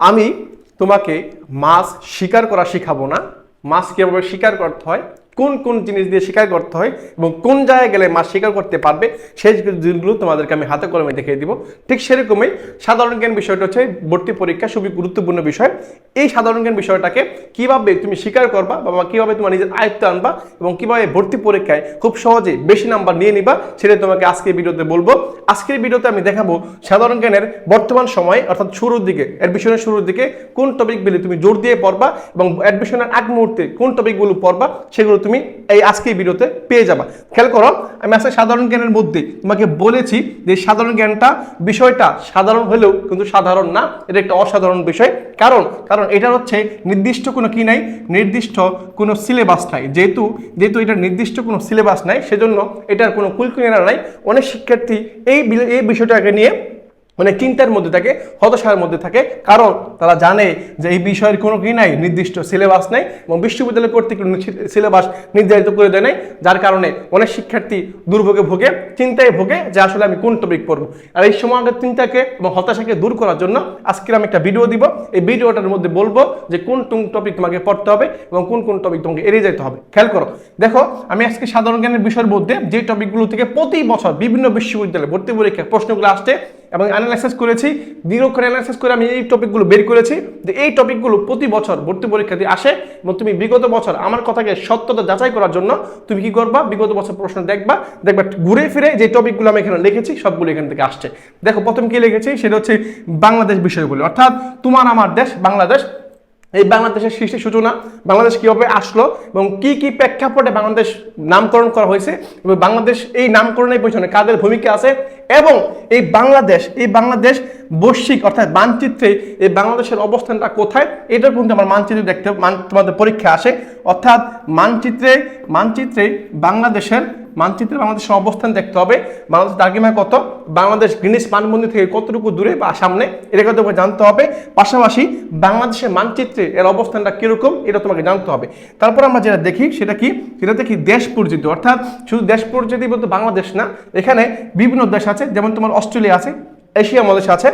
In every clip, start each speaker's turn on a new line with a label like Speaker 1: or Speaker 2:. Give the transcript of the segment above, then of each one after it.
Speaker 1: আমি তোমাকে মাছ শিকার করা শিখাবো না। মাছ কীভাবে শিকার করতে হয় কোন কোন জিনিস দিয়ে শিকার করতে হয় এবং কোন জায়গায় গেলে মাছ শিকার করতে পারবে, সেই জিনিসগুলো তোমাদেরকে আমি হাতে কলমে দেখিয়ে দিব। ঠিক সেরকমই সাধারণ জ্ঞান বিষয়টা হচ্ছে ভর্তি পরীক্ষা খুবই গুরুত্বপূর্ণ বিষয়। এই সাধারণ জ্ঞান বিষয়টাকে কীভাবে তুমি স্বীকার করবা বা কীভাবে তোমার নিজের আয়ত্ত আনবা এবং কীভাবে ভর্তি পরীক্ষায় খুব সহজে বেশি নাম্বার নিয়ে নিবা, সেটা তোমাকে আজকের ভিডিওতে বলব। আজকের ভিডিওতে আমি দেখাবো সাধারণ জ্ঞানের বর্তমান সময়, অর্থাৎ শুরুর দিকে অ্যাডমিশনের শুরুর দিকে কোন টপিকগুলি তুমি জোর দিয়ে পড়বা এবং অ্যাডমিশনের আগ মুহূর্তে কোন টপিকগুলো পড়বা, সেগুলো তুমি এই আজকের ভিডিওতে পেয়ে যাবা। খেয়াল করো, আমি আজকে সাধারণ জ্ঞানের মধ্যে তোমাকে বলেছি যে সাধারণ জ্ঞানটা বিষয়টা সাধারণ হলেও কিন্তু সাধারণ না, এটা একটা অসাধারণ বিষয়। কারণ কারণ এটা হচ্ছে নির্দিষ্ট কোনো কি নাই, নির্দিষ্ট কোনো সিলেবাস নাই। যেহেতু যেহেতু এটা নির্দিষ্ট কোনো সিলেবাস নাই, সেজন্য এটার কোনো কুলকুলিয়ারা নাই। অনেক শিক্ষার্থী এই এই বিষয়টাকে নিয়ে মানে চিন্তার মধ্যে থাকে, হতাশার মধ্যে থাকে। কারণ তারা জানে যে এই বিষয়ের কোনো কি নাই, নির্দিষ্ট সিলেবাস নাই এবং বিশ্ববিদ্যালয় কর্তৃক সিলেবাস নির্ধারিত করে দেয় নাই, যার কারণে অনেক শিক্ষার্থী দুর্ভোগে ভোগে, চিন্তায় ভোগে যে আসলে আমি কোন টপিক পড়ব। আর এই সময় আগের চিন্তাকে এবং হতাশাকে দূর করার জন্য আজকে আমি একটা ভিডিও দিব। এই ভিডিওটার মধ্যে বলব যে কোন টপিক তোমাকে পড়তে হবে এবং কোন কোন টপিক তোমাকে এড়িয়ে যেতে হবে। খেয়াল করো, দেখো আমি আজকে সাধারণ জ্ঞানের বিষয়ের মধ্যে যে টপিকগুলো থেকে প্রতি বছর বিভিন্ন বিশ্ববিদ্যালয়ে ভর্তি পরীক্ষা প্রশ্নগুলো আসছে এবং অ্যানালাইসিস করেছি দীর্ঘক্ষণ অ্যানালাইসিস করে আমি এই টপিকগুলো বের করেছি। যে এই টপিকগুলো প্রতি বছর ভর্তি পরীক্ষাতে আসে এবং তুমি বিগত বছর আমার কথাকে সত্যতা যাচাই করার জন্য তুমি কি করবা? বিগত বছর প্রশ্ন দেখবা দেখবা ঘুরে ফিরে যে টপিকগুলো আমি এখানে লিখেছি, সবগুলো এখান থেকে আসছে। দেখো, প্রথম কি লিখেছি? সেটা হচ্ছে বাংলাদেশ বিষয়গুলো। অর্থাৎ তোমার আমার দেশ, বাংলাদেশ। এই বাংলাদেশের সৃষ্টির সূচনা, বাংলাদেশ কীভাবে আসলো এবং কি কি প্রেক্ষাপটে বাংলাদেশ নামকরণ করা হয়েছে এবং বাংলাদেশ এই নামকরণের পেছনে কাদের ভূমিকা আছে? এবং এই বাংলাদেশ এই বাংলাদেশ বৈশ্বিক, অর্থাৎ মানচিত্রে এই বাংলাদেশের অবস্থানটা কোথায় এটা কিন্তু আমার মানচিত্রে দেখতে, মান- তোমাদের পরীক্ষা আসে। অর্থাৎ মানচিত্রে মানচিত্রে বাংলাদেশের মানচিত্রে বাংলাদেশের অবস্থান দেখতে হবে। বাংলাদেশ দার্গিমা কত? বাংলাদেশ গ্রিনিস মানবন্ধি থেকে কতটুকু দূরে বা সামনে এটাকে তোমাকে জানতে হবে। পাশাপাশি বাংলাদেশের মানচিত্রে এর অবস্থানটা কীরকম, এটা তোমাকে জানতে হবে। তারপর আমরা যেটা দেখি, সেটা কি? সেটা দেখি দেশ পরিচিতি, অর্থাৎ শুধু দেশ পরিচিতি বলতে বাংলাদেশ না, এখানে বিভিন্ন দেশ আছে, যেমন তোমার অস্ট্রেলিয়া আছে, এশিয়া মহাদেশ আছে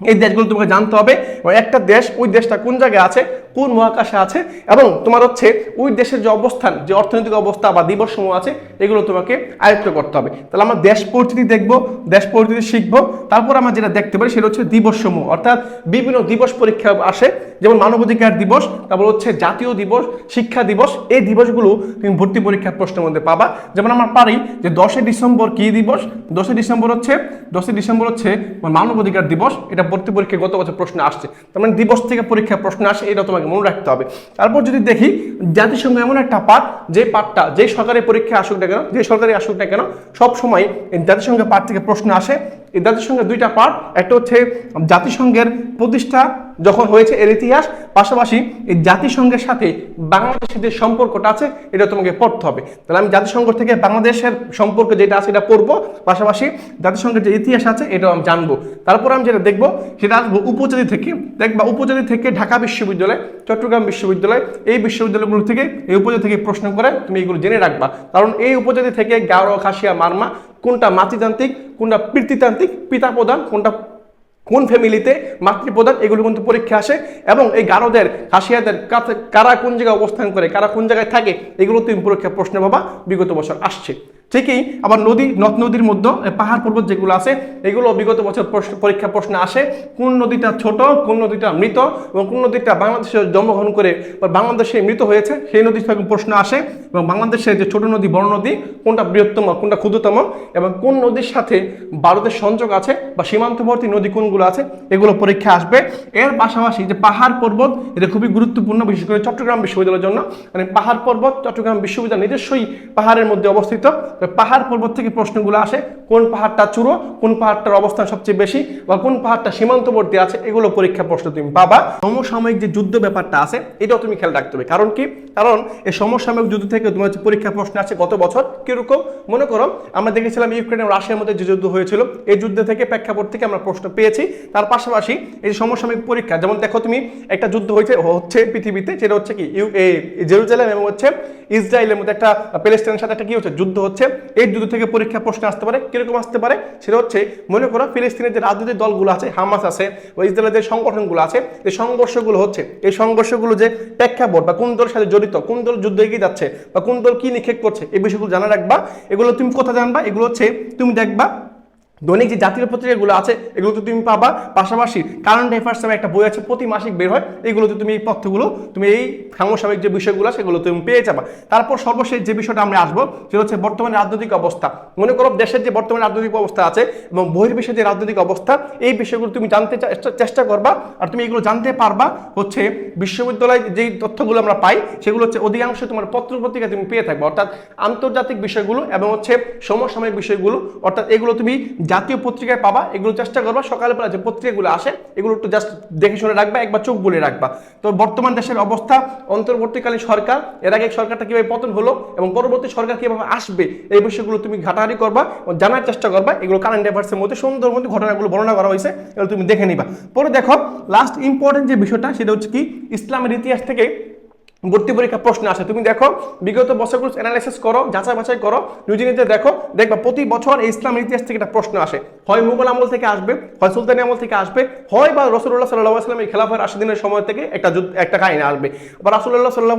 Speaker 1: এই দেশগুলো তোমাকে জানতে হবে। এবং একটা দেশ ওই দেশটা কোন জায়গায় আছে? কোন মহাকাশে আছে এবং তোমার হচ্ছে ওই দেশের যে অবস্থান, যে অর্থনৈতিক অবস্থা বা দিবস সমূহ আছে, এগুলো তোমাকে আয়ত্ত করতে হবে। তাহলে আমরা দেশ পরিচিতি দেখব, দেশ পরিচিতি শিখব। তারপর আমরা যেটা দেখতে পারি সেটা হচ্ছে দিবস সমূহ অর্থাৎ বিভিন্ন দিবস পরীক্ষা আসে, যেমন মানবাধিকার দিবস, তারপর হচ্ছে জাতীয় দিবস, শিক্ষা দিবস। এই দিবসগুলো তুমি ভর্তি পরীক্ষার প্রশ্নের মধ্যে পাবা। যেমন আমরা পারি যে দশই ডিসেম্বর কি দিবস? দশই ডিসেম্বর হচ্ছে, দশই ডিসেম্বর হচ্ছে মানবাধিকার দিবস। এটা ভর্তি পরীক্ষায় গত বছর প্রশ্ন আসছে। তার মানে দিবস থেকে পরীক্ষা প্রশ্ন আসে, এটা তোমাকে মনে রাখতে হবে। তারপর যদি দেখি জাতিসংঘ এমন একটা পাঠ, যে পাঠটা, যে সরকারি পরীক্ষায় আসুক না কেন, যে সরকারি আসুক না কেন, সবসময় জাতিসংঘের পাঠ থেকে প্রশ্ন আসে। এই জাতিসংঘের দুইটা পার্ট একটা হচ্ছে জাতিসংঘের প্রতিষ্ঠা যখন হয়েছে এর ইতিহাস, পাশাপাশি এই জাতিসংঘের সাথে বাংলাদেশের যে সম্পর্কটা আছে, এটা তোমাকে পড়তে হবে। তাহলে আমি জাতিসংঘ থেকে বাংলাদেশের সম্পর্ক যেটা আছে, এটা পড়ব। পাশাপাশি জাতিসংঘের যে ইতিহাস আছে, এটাও আমি জানব। তারপর আমি যেটা দেখব, সেটা আসব উপজাতি থেকে। দেখবা উপজাতি থেকে ঢাকা বিশ্ববিদ্যালয়, চট্টগ্রাম বিশ্ববিদ্যালয়, এই বিশ্ববিদ্যালয়গুলো থেকে, এই উপজাতি থেকে প্রশ্ন করে তুমি এগুলো জেনে রাখবা। কারণ এই উপজাতি থেকে গারো, খাসিয়া, মারমা কোনটা মাতৃতান্ত্রিক, কোনটা পিতৃতান্ত্রিক, পিতা প্রধান, কোনটা কোন ফ্যামিলিতে মাতৃপ্রধান এগুলো কিন্তু পরীক্ষা আসে। এবং এই গারদের খাসিয়াদের কারা কোন জায়গায় অবস্থান করে, কারা কোন জায়গায় থাকে, এগুলো তুমি পরীক্ষা প্রশ্ন পাবা বিগত বছর আসছে। ঠিকই, আবার নদী, নদ নদীর মধ্যে পাহাড় পর্বত যেগুলো আছে, এগুলো বিগত বছর পরীক্ষা প্রশ্ন আসে, কোন নদীটা ছোট, কোন নদীটা মৃত, এবং কোন নদীটা বাংলাদেশে জন্মগ্রহণ করে, বা বাংলাদেশে মৃত হয়েছে, সেই নদী থেকে প্রশ্ন আসে, এবং বাংলাদেশের যে ছোট নদী, বড় নদী, কোনটা বৃহত্তম, কোনটা ক্ষুদ্রতম, এবং কোন নদীর সাথে ভারতের সংযোগ আছে, বা সীমান্তবর্তী নদী কোনগুলো আছে, এগুলো পরীক্ষা আসবে। এর পাশাপাশি যে পাহাড় পর্বত, এটা খুবই গুরুত্বপূর্ণ, বিশেষ করে চট্টগ্রাম বিশ্ববিদ্যালয়ের জন্য। মানে পাহাড় পর্বত, চট্টগ্রাম বিশ্ববিদ্যালয় নিজস্বই পাহাড়ের মধ্যে অবস্থিত। পাহাড় পর্বত থেকে প্রশ্নগুলো আসে, কোন পাহাড়টা চূড়ো, কোন পাহাড়টার অবস্থান সবচেয়ে বেশি বা কোন পাহাড়টা সীমান্তবর্তী আছে, এগুলো পরীক্ষা প্রশ্ন তুমি পাবা। সমসাময়িক যে যুদ্ধ ব্যাপারটা আছে, এটাও তুমি খেয়াল রাখতে হবে। কারণ কি? কারণ এই সমসাময়িক যুদ্ধ থেকে তোমার হচ্ছে পরীক্ষা প্রশ্ন আছে গত বছর। কীরকম? মনে করো, আমরা দেখেছিলাম ইউক্রেন এবং রাশিয়ার মধ্যে যে যুদ্ধ হয়েছিল, এই যুদ্ধ থেকে প্রেক্ষাপট থেকে আমরা প্রশ্ন পেয়েছি। তার পাশাপাশি এই সমসাময়িক পরীক্ষা, যেমন দেখো তুমি, একটা যুদ্ধ হয়েছে, হচ্ছে পৃথিবীতে, যেটা হচ্ছে কি, ইউ জেরুজালেম এবং হচ্ছে ইসরায়েলের মধ্যে একটা প্যালেস্টাইনের সাথে একটা কি হচ্ছে, যুদ্ধ হচ্ছে। এই দুটো থেকে পরীক্ষা প্রশ্ন আসতে পারে। কীরকম আসতে পারে? সেটা হচ্ছে, মনে করো ফিলিস্তিনের যে রাজনৈতিক দলগুলো আছে, হামাস আছে, বা ইসরায়েলের যে সংগঠনগুলো আছে, এই সংঘর্ষগুলো হচ্ছে, এই সংঘর্ষগুলো যে প্রেক্ষাপট বা কোন দলের সাথে জড়িত, কোন দল যুদ্ধ এগিয়ে যাচ্ছে, বা কোন দল কি নিক্ষেপ করছে, এই বিষয়গুলো জানা রাখবা। এগুলো তুমি কোথায় জানবা? এগুলো হচ্ছে, তুমি দেখবা দৈনিক যে জাতীয় পত্রিকাগুলো আছে, এগুলো তো তুমি পাবা। পাশাপাশি কারেন্ট অ্যাফেয়ার্স নামে একটা বই আছে, প্রতি মাসিক বের হয়। এগুলোতে তুমি এই তথ্যগুলো, তুমি এই সমসাময়িক যে বিষয়গুলো সেগুলো তুমি পেয়ে যাবা। তারপর সর্বশেষ যে বিষয়টা আমরা আসব, সেটা হচ্ছে বর্তমানে রাজনৈতিক অবস্থা। মনে করো দেশের যে বর্তমানে রাজনৈতিক অবস্থা আছে এবং বহির্বিশ্বের যে রাজনৈতিক অবস্থা, এই বিষয়গুলো তুমি জানতে চেষ্টা করবা আর তুমি এগুলো জানতে পারবা হচ্ছে বিশ্ববিদ্যালয়ে যেই তথ্যগুলো আমরা পাই, সেগুলো হচ্ছে অধিকাংশ তোমার পত্র পত্রিকা তুমি পেয়ে থাকবে। অর্থাৎ আন্তর্জাতিক বিষয়গুলো এবং হচ্ছে সমসাময়িক বিষয়গুলো, অর্থাৎ এগুলো তুমি জাতীয় পত্রিকায় পাবা, এগুলো চেষ্টা করবা সকালবেলা যে পত্রিকাগুলো আসে, এগুলো একটু জাস্ট দেখে শুনে রাখবা, একবার চোখ বলে রাখবা। তো বর্তমান দেশের অবস্থা, অন্তর্বর্তীকালীন সরকার, এর আগে সরকারটা কীভাবে পতন হলো এবং পরবর্তী সরকার কীভাবে আসবে, এই বিষয়গুলো তুমি ঘাটাঘাটি করবা জানার চেষ্টা করবা, এগুলো কারেন্ট অ্যাফেয়ার্সের মধ্যে সুন্দর মধ্যে ঘটনাগুলো বর্ণনা করা হয়েছে, এগুলো তুমি দেখে নিবা। পরে দেখো লাস্ট ইম্পর্টেন্ট যে বিষয়টা, সেটা হচ্ছে কি, ইসলামের ইতিহাস থেকে ভর্তি পরীক্ষা প্রশ্ন আসে। তুমি দেখো, বিগত বছরগুলো অ্যানালাইসিস করো যাচাই বাছাই করো নিজে নিজে দেখো দেখবা প্রতি বছর এই ইসলামের ইতিহাস থেকে একটা প্রশ্ন আসে। হয় মুঘল আমল থেকে আসবে, হয় সুলতানি আমল থেকে আসবে, হয় বা রসুল্লাহ সাল্লাহ আসলাম এই খেলাফার আশি দিনের সময় থেকে একটা একটা কাহিনী আসবে। বা রাসুল্লাহ সাল্লাহ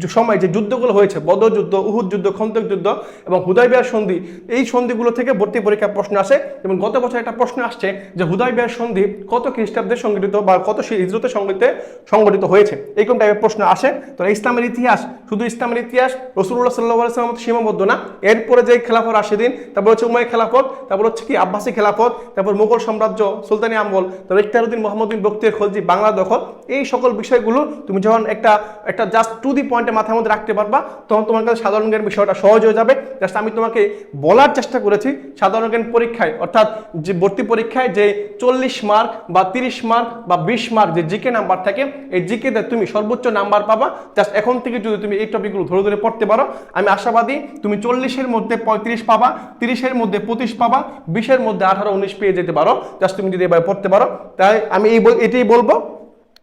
Speaker 1: যে, সময় যে যুদ্ধগুলো হয়েছে, বদর যুদ্ধ, উহুদ যুদ্ধ, খন্দক যুদ্ধ এবং হুদাইবিয়ার সন্ধি, এই সন্ধিগুলো থেকে ভর্তি পরীক্ষা প্রশ্ন আসে এবং গত বছর একটা প্রশ্ন আসছে যে হুদাইবিয়ার সন্ধি কত খ্রিস্টাব্দে সংগঠিত বা কত সেই হিজরতের সংগঠিত সংগঠিত হয়েছে? এইরকম টাইপের প্রশ্ন আসে। তো ইসলামের ইতিহাস, শুধু ইসলামের ইতিহাস রসুল্লাহ সাল্লাহ সাল্লাম সীমাবদ্ধ না, এরপরে যে খেলাফত রাশিদিন, তারপর হচ্ছে উমাই খেলাফত, তারপর হচ্ছে কি আব্বাসী খেলাফত, তারপর মুঘল সাম্রাজ্য, সুলতানি আমল, তারপর ইখতারুদ্দিন মোহাম্মদিন বক্তিয়ার খলজি, বাংলা দখল, এই সকল বিষয়গুলো তুমি যখন একটা একটা জাস্ট টু দি পয়েন্টে মাথার মধ্যে রাখতে পারবা, তখন তোমার কাছে সাধারণ জ্ঞান বিষয়টা সহজ হয়ে যাবে। জাস্ট আমি তোমাকে বলার চেষ্টা করেছি, সাধারণ জ্ঞান পরীক্ষায়, অর্থাৎ যে ভর্তি পরীক্ষায় যে চল্লিশ মার্ক বা তিরিশ মার্ক বা বিশ মার্ক যে জিকে নাম্বার থাকে, এই জিকেতে তুমি সর্বোচ্চ নাম্বার পাবা। জাস্ট এখন থেকে যদি তুমি এই টপিকগুলো ধরে ধরে পড়তে পারো, আমি আশাবাদী তুমি চল্লিশের মধ্যে পঁয়ত্রিশ পাবা, তিরিশের মধ্যে পঁচিশ পাবা, বিশের মধ্যে আঠারো, উনিশ পেয়ে যেতে পারো। জাস্ট তুমি যদি এবার পড়তে পারো। তাই আমি এই এটাই বলব।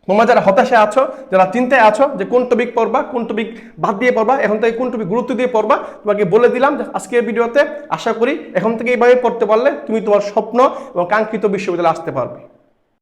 Speaker 1: তোমরা যারা হতাশে আছো, যারা চিন্তায় আছো যে কোন টপিক পড়বা, কোন টপিক বাদ দিয়ে পড়বা, এখন থেকে কোন টপিক গুরুত্ব দিয়ে পড়বা, তোমাকে বলে দিলাম যে আজকের ভিডিওতে আশা করি এখন থেকে এইভাবে পড়তে পারলে তুমি তোমার স্বপ্ন এবং কাঙ্ক্ষিত বিশ্ববিদ্যালয়ে আসতে পারবে।